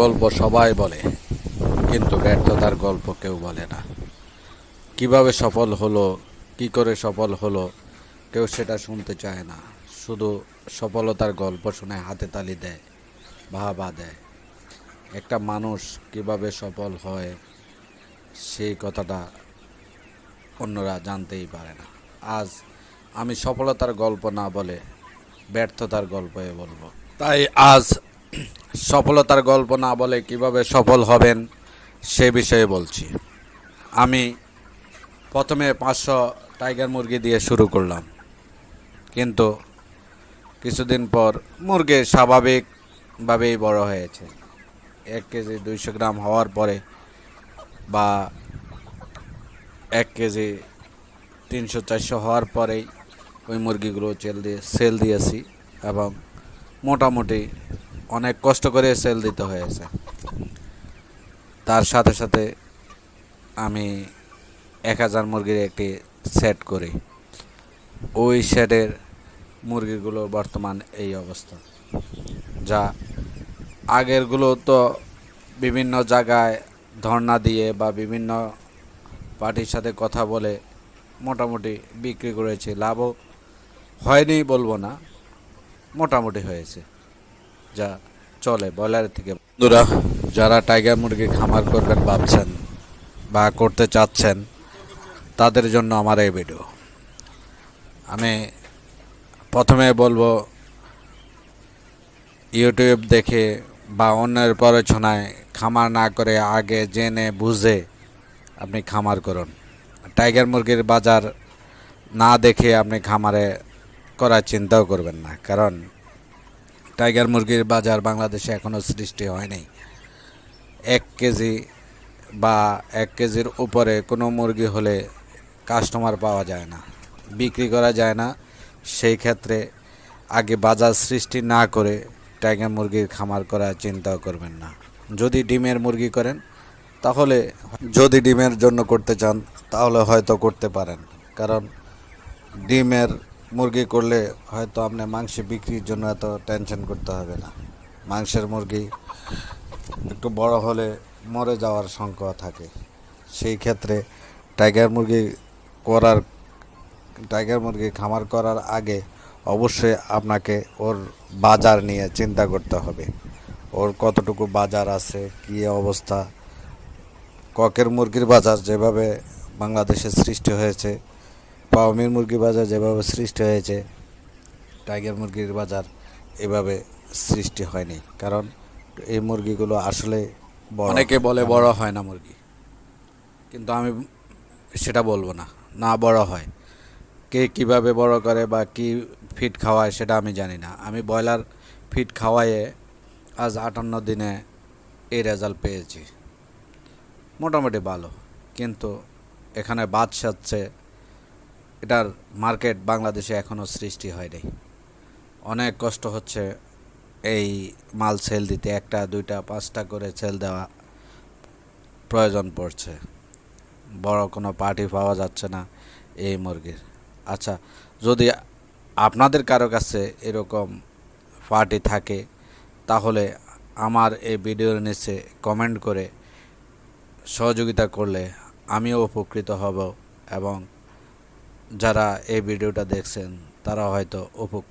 গল্প সবাই বলে, কিন্তু ব্যর্থতার গল্প কেউ বলে না। কীভাবে সফল হলো, কি করে সফল হলো, কেউ সেটা শুনতে চায় না। শুধু সফলতার গল্প শুনে হাতে তালি দেয় বাহবা দেয়। একটা মানুষ কীভাবে সফল হয়, সেই কথাটা অন্যরা জানতেই পারে না। আজ আমি সফলতার গল্প না বলে ব্যর্থতার গল্পে বলব। তাই আজ সফলতার গল্প না বলে কীভাবে সফল হবেন সে বিষয়ে বলছি। আমি প্রথমে পাঁচশো টাইগার মুরগি দিয়ে শুরু করলাম। কিন্তু কিছুদিন পর মুরগি স্বাভাবিকভাবেই বড় হয়েছে। এক কেজি দুইশো গ্রাম হওয়ার পরে বা এক কেজি তিনশো চারশো হওয়ার পরেই ওই মুরগিগুলো চেল দিয়ে সেল দিয়েছি এবং মোটামুটি অনেক কষ্ট করে সেল দিতে হয়েছে। তার সাথে সাথে আমি এক হাজার মুরগির একটি সেট করি। ওই সেটের মুরগিগুলো বর্তমান এই অবস্থা। যা আগেরগুলো তো বিভিন্ন জায়গায় ধর্ণা দিয়ে বা বিভিন্ন পার্টির সাথে কথা বলে মোটামুটি বিক্রি করেছি। লাভও হয়নি বলব না, মোটামুটি হয়েছে। যা চলে ব্রয়লারের থেকে। বন্ধুরা, যারা টাইগার মুরগি খামার করবেন ভাবছেন বা করতে চাচ্ছেন, তাদের জন্য আমার এই ভিডিও আমি প্রথমে বলব ইউটিউব দেখে বা অন্যের প্ররোচনায় খামার না করে আগে জেনে বুঝে আপনি খামার করুন। টাইগার মুরগির বাজার না দেখে আপনি খামারে করার চিন্তাও করবেন না, কারণ টাইগার মুরগির বাজার বাংলাদেশে এখনও সৃষ্টি হয়নি। এক কেজি বা এক কেজির উপরে কোনো মুরগি হলে কাস্টমার পাওয়া যায় না, বিক্রি করা যায় না। সেই ক্ষেত্রে আগে বাজার সৃষ্টি না করে টাইগার মুরগির খামার করার চিন্তাও করবেন না। যদি ডিমের মুরগি করেন, তাহলে যদি ডিমের জন্য করতে চান, তাহলে হয়তো করতে পারেন। কারণ ডিমের মুরগি করলে হয়তো আপনি মাংস বিক্রির জন্য এত টেনশন করতে হবে না। মাংসের মুরগি একটু বড় হলে মরে যাওয়ার শঙ্কা থাকে। সেই ক্ষেত্রে টাইগার মুরগি করার টাইগার মুরগি খামার করার আগে অবশ্যই আপনাকে ওর বাজার নিয়ে চিন্তা করতে হবে। ওর কতটুকু বাজার আছে, কী অবস্থা? ককের মুরগির বাজার যেভাবে বাংলাদেশে সৃষ্টি হয়েছে পাওমির মুরগির বাজার যেভাবে সৃষ্টি হয়েছে টাইগার মুরগির বাজার এভাবে সৃষ্টি হয়নি। কারণ এই মুরগিগুলো আসলে অনেকে বলে বড় হয় না মুরগি। কিন্তু আমি সেটা বলব না। না বড় হয়। কে কীভাবে বড় করে বা কি ফিট খাওয়ায় সেটা আমি জানি না। আমি ব্রয়লার ফিট খাওয়াইয়ে আজ আটান্ন দিনে এই রেজাল্ট পেয়েছি। মোটামুটি ভালো। কিন্তু এখানে বাদ সাজছে এটার মার্কেট বাংলাদেশে এখনও সৃষ্টি হয়নি। অনেক কষ্ট হচ্ছে এই মাল সেল দিতে, একটা, দুইটা, পাঁচটা করে সেল দেওয়া প্রয়োজন পড়ছে। বড় কোনো পার্টি পাওয়া যাচ্ছে না এই মুরগির। আচ্ছা যদি আপনাদের কারও কাছে এরকম পার্টি থাকে, তাহলে আমার এই ভিডিওর নিচে কমেন্ট করে সহযোগিতা করলে আমিও উপকৃত হব এবং যারা এই ভিডিওটা দেখছেন তারা হয়তো উপকৃত